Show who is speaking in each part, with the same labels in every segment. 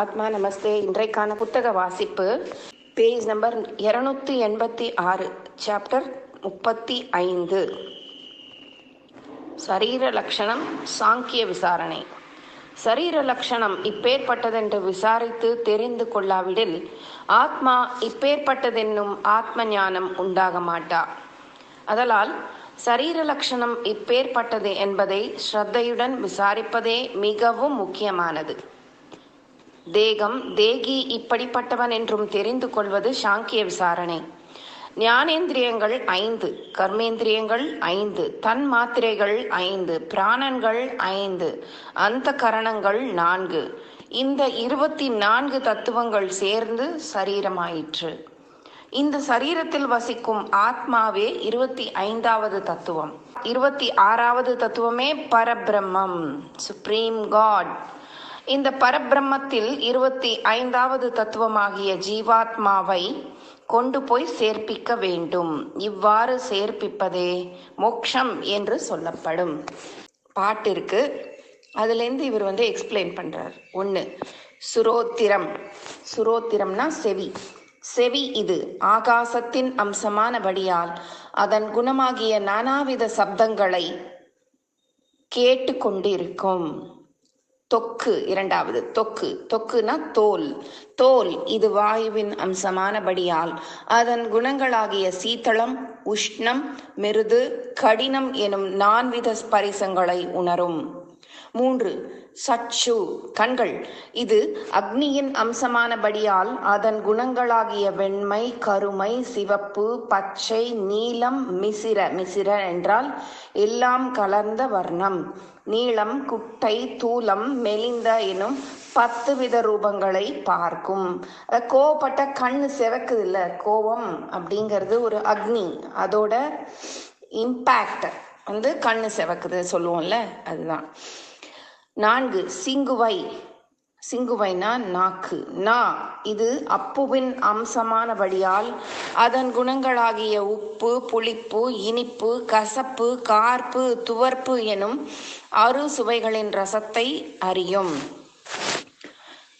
Speaker 1: ஆத்மா நமஸ்தே இன்றைக்கான புத்தக வாசிப்பு பேஜ் நம்பர் இருநூத்தி எண்பத்தி ஆறு சாப்டர் முப்பத்தி ஐந்து. சரீர லட்சணம் சாங்கிய விசாரணை. சரீர லட்சணம் இப்பேற்பட்டதென்று விசாரித்து தெரிந்து கொள்ளாவிடில் ஆத்மா இப்பேற்பட்டதென்னும் ஆத்ம ஞானம் உண்டாக மாட்டா. அதலால் சரீர லட்சணம் இப்பேற்பட்டது என்பதை ஸ்ரத்தையுடன் விசாரிப்பதே மிகவும் முக்கியமானது. தேகம் தேகி இப்படிப்பட்டவன் என்றும் தெரிந்து கொள்வது சாங்கிய விசாரணை. ஞானேந்திரியங்கள் ஐந்து கர்மேந்திரியங்கள் ஐந்து தன் மாத்திரைகள் ஐந்து பிராணன்கள் ஐந்து அந்த கரணங்கள் நான்கு. இந்த இருபத்தி நான்கு தத்துவங்கள் சேர்ந்து சரீரமாயிற்று. இந்த சரீரத்தில் வசிக்கும் ஆத்மாவே இருபத்தி ஐந்தாவது தத்துவம். இருபத்தி ஆறாவது தத்துவமே பரபிரம்மம் சுப்ரீம் காட் இந்த பரபிரம்மத்தில் இருபத்தி ஐந்தாவது தத்துவமாகிய ஜீவாத்மாவை கொண்டு போய் சேர்ப்பிக்க வேண்டும். இவ்வாறு சேர்ப்பிப்பதே மோக்ஷம் என்று சொல்லப்படும். பாட்டு இருக்கு அதுலேருந்து இவர் வந்து எக்ஸ்பிளைன் பண்றார். ஒன்று சுரோத்திரம். சுரோத்திரம்னா செவி. செவி இது ஆகாசத்தின் அம்சமானபடியால் அதன் குணமாகிய நானாவித சப்தங்களை கேட்டு கொண்டிருக்கும் தொக்கு இரண்டாவது தொக்கு. தொக்குனா தோல். தோல் இது வாயுவின் அம்சமானபடியால் அதன் குணங்களாகிய சீத்தளம் உஷ்ணம் மிருது கடினம் எனும் நான்வித ஸ்பரிசங்களை உணரும். மூன்று. சச்சு கண்கள். இது அக்னியின் அம்சமானபடியால் அதன் குணங்களாகிய வெண்மை கருமை சிவப்பு பச்சை நீலம் மிசிர. மிசிர என்றால் எல்லாம் கலர்ந்த வர்ணம். நீளம் குட்டை தூலம் மெலிந்த எனும் பத்து வித ரூபங்களை பார்க்கும். கோவப்பட்ட கண் சிவக்குது இல்ல கோபம் அப்படிங்கிறது ஒரு அக்னி. அதோட இம்பேக்ட் வந்து கண்ணு சிவக்குது சொல்லுவோம்ல? அதுதான். நான்கு சிங்குவை. சிங்குவைனா நாக்கு. நா இது அப்புவின் அம்சமானபடியால் அதன் குணங்களாகிய உப்பு புளிப்பு இனிப்பு கசப்பு கார்ப்பு துவர்ப்பு எனும் அறு சுவைகளின் ரசத்தை அறியும்.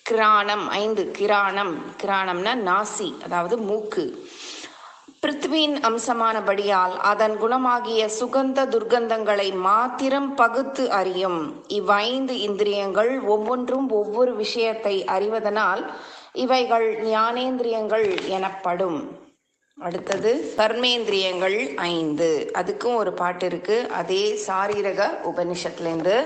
Speaker 1: கிராணம் ஐந்து. கிராணம். கிராணம்னா நாசி அதாவது மூக்கு. பிருத்வியின் அம்சமானபடியால் அதன் குணமாகிய சுகந்த துர்க்கந்தங்களை மாத்திரம் பகுத்து அறியும். இவ்வைந்து இந்திரியங்கள் ஒவ்வொன்றும் ஒவ்வொரு விஷயத்தை அறிவதனால் இவைகள் ஞானேந்திரியங்கள் எனப்படும். அடுத்தது கர்மேந்திரியங்கள் ஐந்து. அதுக்கும் ஒரு பாட்டு இருக்கு. அதே சாரீரக உபனிஷத்துலேருந்து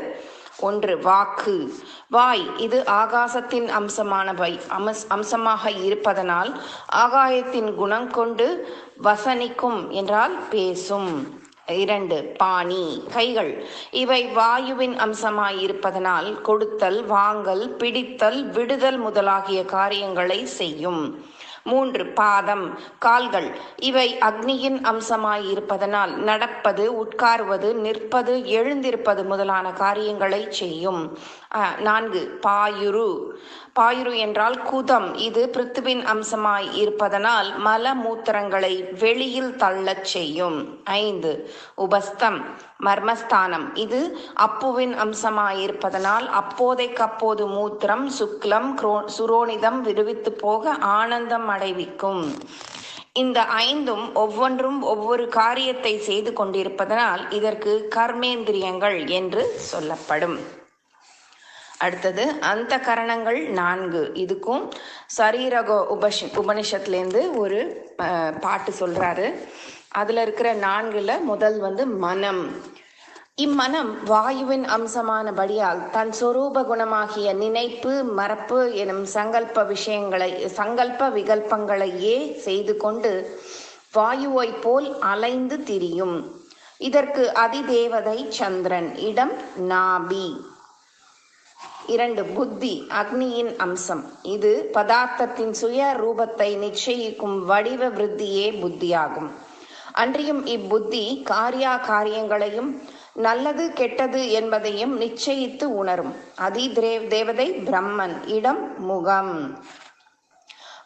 Speaker 1: ஒன்று வாக்கு. வாய் இது ஆகாசத்தின் அம்சமான வை அமஸ் அம்சமாக இருப்பதனால் ஆகாயத்தின் குணம் கொண்டு வசனிக்கும் என்றால் பேசும். இரண்டு பாணி. கைகள் இவை வாயுவின் அம்சமாய் இருப்பதனால் கொடுத்தல் வாங்கல் பிடித்தல் விடுதல் முதலாகிய காரியங்களை செய்யும். மூன்று பாதம் கால்கள். இவை அக்னியின் அம்சமாய் இருப்பதனால் நடப்பது உட்காருவது நிற்பது எழுந்திருப்பது முதலான காரியங்களை செய்யும். நான்கு பாயுரு. பாயுரு என்றால் குதம். இது பிருத்துவின் அம்சமாய் இருப்பதனால் மல மூத்திரங்களை வெளியில் தள்ளச் செய்யும். ஐந்து உபஸ்தம் மர்மஸ்தானம். இது அப்புவின் அம்சமாய் இருப்பதனால் அப்போதைக்கப்போது மூத்திரம் சுக்லம் சுரோனிதம் விடுவித்து போக ஆனந்தம் அடைவிக்கும். இந்த ஐந்தும் ஒவ்வொன்றும் ஒவ்வொரு காரியத்தை செய்து கொண்டிருப்பதனால் இதற்கு கர்மேந்திரியங்கள் என்று சொல்லப்படும். அடுத்தது அந்த கரணங்கள் நான்கு. இதுக்கும் சரீரக உபஷ் உபனிஷத்துலேருந்து ஒரு பாட்டு சொல்கிறாரு அதில் இருக்கிற நான்குல முதல் வந்து மனம். இம்மனம் வாயுவின் அம்சமானபடியால் தன் சொரூப குணமாகிய நினைப்பு மறப்பு எனும் சங்கல்ப விஷயங்களை சங்கல்ப விகல்பங்களையே செய்து கொண்டு வாயுவை போல் அலைந்து திரியும். இதற்கு அதிதேவதை சந்திரன் இடம் நாபி. இரண்டு புத்தி அக்னியின் அம்சம். இது பதார்த்தத்தின் சுய ரூபத்தை நிச்சயிக்கும் வடிவ விருத்தியே புத்தியாகும். அன்றியும் இப்புத்தி காரியா காரியங்களையும் நல்லது கெட்டது என்பதையும் நிச்சயித்து உணரும். அதி தேவதை பிரம்மன் இடம் முகம்.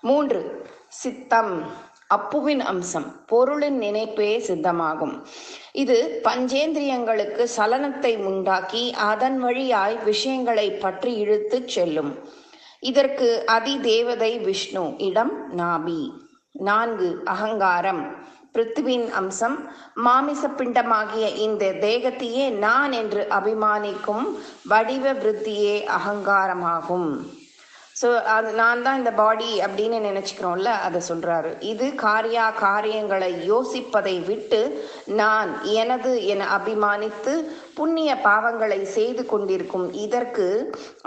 Speaker 1: மூன்று சித்தம் அப்புவின் அம்சம். பொருளின் நினைப்பே சித்தமாகும். இது பஞ்சேந்திரியங்களுக்கு சலனத்தை உண்டாக்கி அதன் வழியாய் விஷயங்களை பற்றி இழுத்துச் செல்லும். இதற்கு அதி தேவதை விஷ்ணு இடம் நாபி. நான்கு அகங்காரம். பிருத்திவின் அம்சம் மாமிச பிண்டமாகிய இந்த தேகத்தையே நான் என்று அபிமானிக்கும் வடிவ விருத்தியே அகங்காரமாகும். ஸோ அது நான் தான் இந்த பாடி அப்படின்னு நினச்சிக்கிறோம்ல அதை சொல்கிறாரு இது காரியா காரியங்களை யோசிப்பதை விட்டு நான் எனது என அபிமானித்து புண்ணிய பாவங்களை செய்து கொண்டிருக்கும் இதற்கு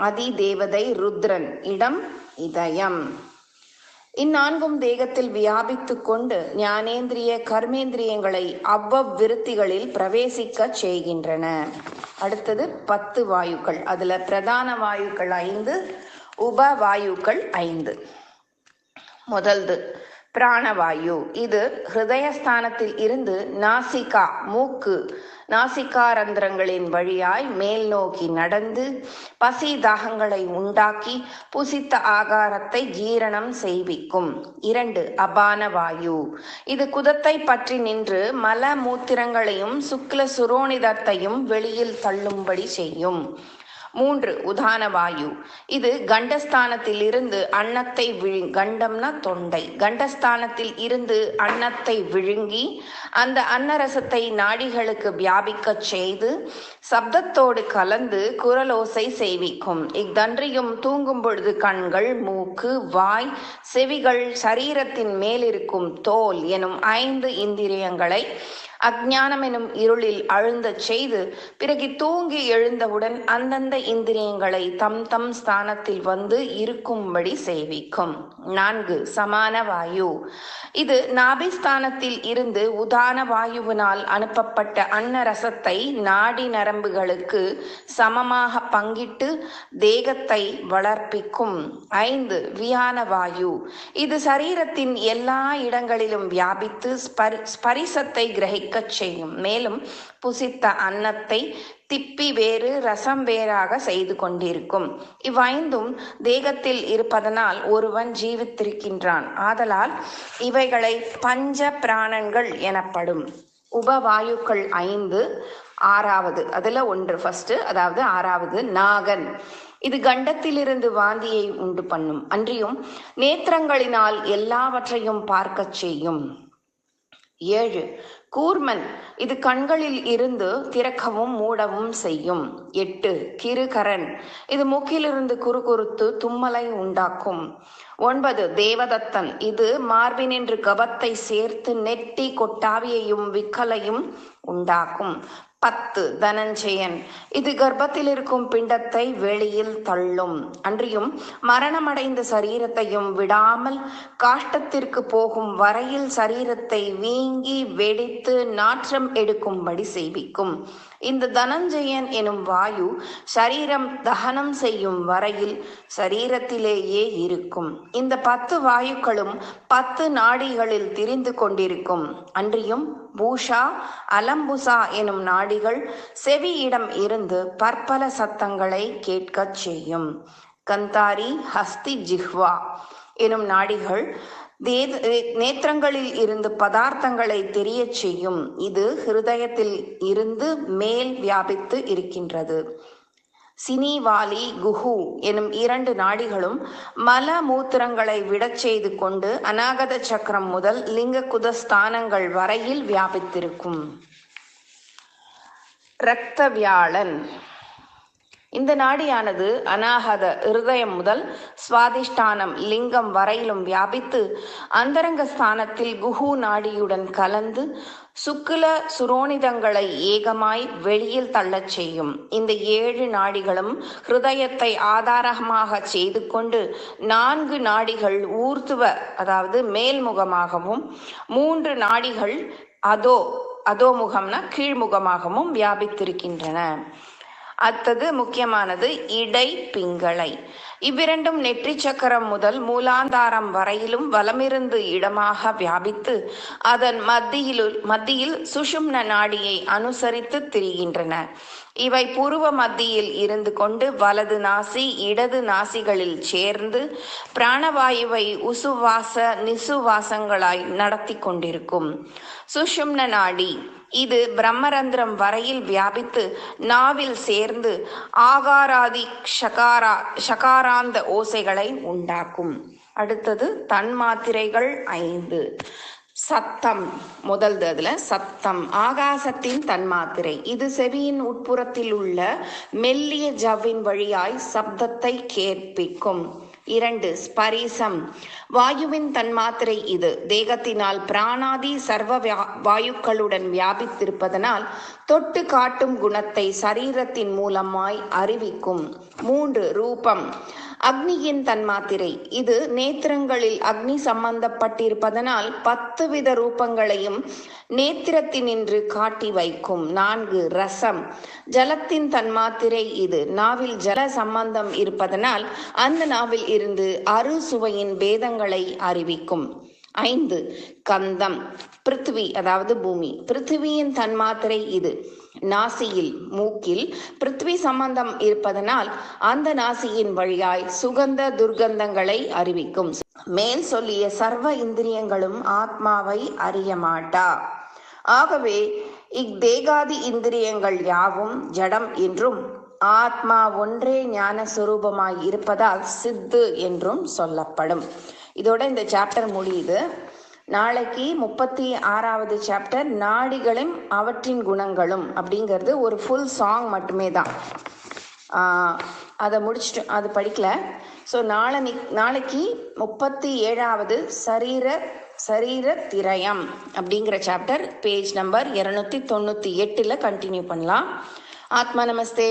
Speaker 1: அதி தேவதை ருத்ரன். இடம் இதயம். இந்நான்கும் தேகத்தில் வியாபித்துக் கொண்டு ஞானேந்திரிய கர்மேந்திரியங்களை அவ்வவ்விருத்திகளில் பிரவேசிக்க செய்கின்றன. அடுத்தது பத்து வாயுக்கள். அதுல பிரதான வாயுக்கள் ஐந்து உப வாயுக்கள் ஐந்து. முதல்து பிராணவாயு. இது ஹிருதயஸ்தானத்தில் இருந்து நாசிகா மூக்கு நாசிகா ரந்திரங்களின் வழியாய் மேல் நோக்கி நடந்து பசி தாகங்களை உண்டாக்கி புசித்த ஆகாரத்தை ஜீரணம் செய்விக்கும். இரண்டு அபான வாயு இது குதத்தை பற்றி நின்று மல மூத்திரங்களையும் சுக்ல சுரோனிதத்தையும் வெளியில் தள்ளும்படி செய்யும். மூன்று உதான வாயு. இது கண்டஸ்தானத்தில் இருந்து அன்னத்தை விழு கண்டம்னா தொண்டை. கண்டஸ்தானத்தில் இருந்து அன்னத்தை விழுங்கி அந்த அன்னரசத்தை நாடிகளுக்கு வியாபிக்கச் செய்து சப்தத்தோடு கலந்து குரலோசை செய்விக்கும். இத்தன்றியும் தூங்கும் பொழுது கண்கள் மூக்கு வாய் செவிகள் சரீரத்தின் மேலிருக்கும் தோல் எனும் ஐந்து இந்திரியங்களை அஜ்ஞானம் எனும் இருளில் அழுந்தச் செய்து பிறகு தூங்கி எழுந்தவுடன் அந்தந்த இந்திரியங்களை தம் தம் ஸ்தானத்தில் வந்து இருக்கும்படி செய்விக்கும் நான்கு சமான வாயு. இது நாபிஸ்தானத்தில் இருந்து உதான வாயுவினால் அனுப்பப்பட்ட அன்னரசத்தை நாடி நரம்புகளுக்கு சமமாக பங்கிட்டு தேகத்தை வளர்ப்பிக்கும். ஐந்து வியான வாயு. இது சரீரத்தின் எல்லா இடங்களிலும் வியாபித்து ஸ்பரி ஸ்பரிசத்தை கிரகிக்கச் செய்யும். மேலும் புசித்த அன்னத்தை திப்பி வேறு ரசம் வேறாக செய்து கொண்டிருக்கும். இவ்வைந்தும் தேகத்தில் இருப்பதனால் ஒருவன் ஜீவித்திருக்கின்றான். ஆதலால் இவைகளை பஞ்ச பிராணன்கள் எனப்படும். உபவாயுக்கள் ஐந்து ஆறாவது அதுல ஒன்று ஃபர்ஸ்ட் அதாவது ஆறாவது நாகன். இது கண்டத்திலிருந்து வாந்தியை உண்டு பண்ணும். அன்றியும் நேத்திரங்களினால் எல்லாவற்றையும் பார்க்கச் செய்யும். ஏழு கூர்மன் இது கண்களில் இருந்து திறக்கவும் மூடவும் செய்யும். எட்டு கிருகரன் இது மூக்கிலிருந்து குறுகுறுத்து தும்மலை உண்டாக்கும். ஒன்பது தேவதத்தன் இது மார்பினின்று கபத்தை சேர்த்து நெட்டி கொட்டாவியையும் விக்கலையும் உண்டாக்கும். பத்து தனஞ்சயன். இது கர்ப்பத்தில் இருக்கும் பிண்டத்தை வெளியில் தள்ளும். அன்றியும் மரணமடைந்த சரீரத்தையும் விடாமல் காஷ்டத்திற்கு போகும் வரையில் சரீரத்தை வீங்கி வெடித்து நாற்றம் எடுக்கும்படி செய்விக்கும். இந்த தனஞ்சயன் எனும் வாயு சரீரம் தகனம் செய்யும் வரையில் சரீரத்திலேயே இருக்கும். இந்த பத்து வாயுக்களும் பத்து நாடிகளில் திரிந்து கொண்டிருக்கும். அன்றியும் பூஷா அலம்புசா எனும் நாடி நாடிகள் செவியிடம் இருந்து பற்பல சத்தங்களை கேட்கச் செய்யும். கந்தாரி ஹஸ்தி ஜிஹ்வா எனும் நாடிகள் நேத்திரங்களில் இருந்து பதார்த்தங்களை தெரியச் செய்யும். இது ஹிருதயத்தில் இருந்து மேல் வியாபித்து இருக்கின்றது. சினிவாலி குஹு எனும் இரண்டு நாடிகளும் மல மூத்திரங்களை விடச் செய்து கொண்டு அநாகத சக்கரம் முதல் லிங்க குதஸ்தானங்கள் வரையில் வியாபித்திருக்கும். இரத்த வியாழன் இந்த நாடியானது அநாகத இருதயம் முதல் சுவாதிஷ்டானம் லிங்கம் வரையிலும் வியாபித்து அந்தரங்க ஸ்தானத்தில் குஹு நாடியுடன் கலந்து சுக்குல சுரோனிதங்களை ஏகமாய் வெளியில் தள்ளச் செய்யும். இந்த ஏழு நாடிகளும் ஹிருதயத்தை ஆதாரமாக செய்து கொண்டு நான்கு நாடிகள் ஊர்த்துவ அதாவது மேல்முகமாகவும் மூன்று நாடிகள் அதோ அதோமுகம்னா கீழ்முகமாகவும் வியாபித்திருக்கின்றன. அடுத்தது முக்கியமானது இடை பிங்களை இவ்விரண்டும் நெற்றி சக்கரம் முதல் மூலாந்தாரம் வரையிலும் வலமிருந்து இடமாக வியாபித்து அதன் மத்தியில் மத்தியில் சுஷும்ன நாடியை அனுசரித்து திரிகின்றன. இவை புருவ மத்தியில் இருந்து கொண்டு வலது நாசி இடது நாசிகளில் சேர்ந்து பிராணவாயுவை உசுவாச நிசுவாசங்களாய் நடத்தி கொண்டிருக்கும். சுஷும்ன நாடி இது பிரம்மரந்திரம் வரையில் வியாபித்து நாவில் சேர்ந்து ஆகாராதி ஷகாரா ஷகாராந்த ஓசைகளை உண்டாக்கும். அடுத்தது தன்மாத்திரைகள் ஐந்து. சத்தம் முதல்து அதுல சத்தம். ஆகாசத்தின் தன்மாத்திரை இது செவியின் உட்புறத்தில் உள்ள மெல்லிய ஜவ்வின் வழியாய் சப்தத்தை கேட்பிக்கும். இரண்டு ஸ்பரிசம். வாயுவின் தன்மாத்திரை இது. தேகத்தினால் பிராணாதி சர்வ வியா- வாயுக்களுடன் வியாபித்திருப்பதனால் தொட்டு காட்டும் குணத்தை சரீரத்தின் மூலமாய் அறிவிக்கும். மூன்று ரூபம். அக்னியின் தன்மாத்திரை. இது நேத்திரங்களில் அக்னி சம்பந்தப்பட்டிருப்பதனால் பத்து வித ரூபங்களையும் நேத்திரத்தினின்று காட்டி வைக்கும். நான்கு ரசம். ஜலத்தின் தன்மாத்திரை இது. நாவில் ஜல சம்பந்தம் இருப்பதனால் அந்த நாவில் இருந்து அறு சுவையின் பேதங்களை அறிவிக்கும். ஐந்து கந்தம் பிருத்திவி அதாவது பூமி. பிருத்திவியின் தன்மாத்திரை இது. நாசியில் மூக்கில். பிருத்திவி சம்பந்தம் இருப்பதனால் அந்த நாசியின் வழியாய் சுகந்த துர்கந்தங்களை அறிவிக்கும். மேல் சொல்லிய சர்வ இந்திரியங்களும் ஆத்மாவை அறிய மாட்டா. ஆகவே இக்தேகாதி இந்திரியங்கள் யாவும் ஜடம் என்றும் ஆத்மா ஒன்றே ஞான சுரூபமாய் இருப்பதால் சித்து என்றும் சொல்லப்படும். இதோட இந்த சாப்டர் முடியுது. நாளைக்கு முப்பத்தி ஆறாவது சாப்டர் நாடிகளும் அவற்றின் குணங்களும் அப்படிங்கிறது ஒரு ஃபுல் சாங் மட்டுமே தான். அதை முடிச்சுட்டு அது படிக்கல. ஸோ நாளை நாளைக்கு முப்பத்தி ஏழாவது சரீர சரீர திரயம் அப்படிங்கிற சாப்டர் பேஜ் நம்பர் இரநூத்தி தொண்ணூற்றி எட்டில் கண்டினியூ பண்ணலாம். ஆத்மா நமஸ்தே.